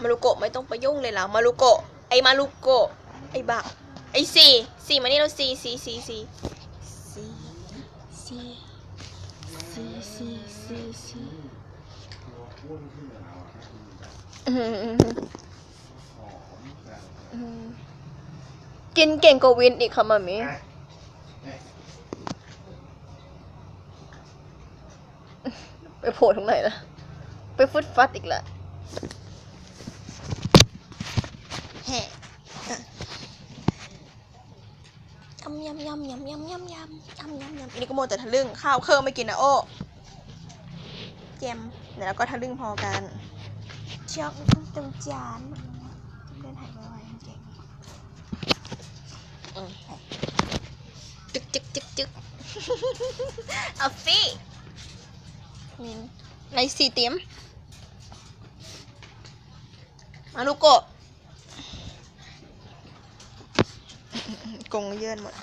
มารุโกะไม่ต้องไปยุ่งเลยแล้วมารุโกะไอ้มารุโกะไอบักไอสี่สี่มานี่เราสี่สี่สี่สี่สี่สี่สี่สี่สี่สี่กินเก่งกว่าวินอีกค่ะมามีไปโผล่ตรงไหนล่ะ ไปฟุดฟัดอีกละแห่ ยำยำยำยำยำยำยำยำยำยำอันนี้ก็โมวแต่ทะลึ่งข้าวเครื่องไม่กินนะโอ้เจมเดี๋ยวเราก็ทะลึ่งพอกันเชือกต้องเต็มจานเดินหายไปไวๆเก่งจึกจึกจึกจึกเอาสิมินในสี่เตรียมมาลูกโกะ กงเยื่อนหมด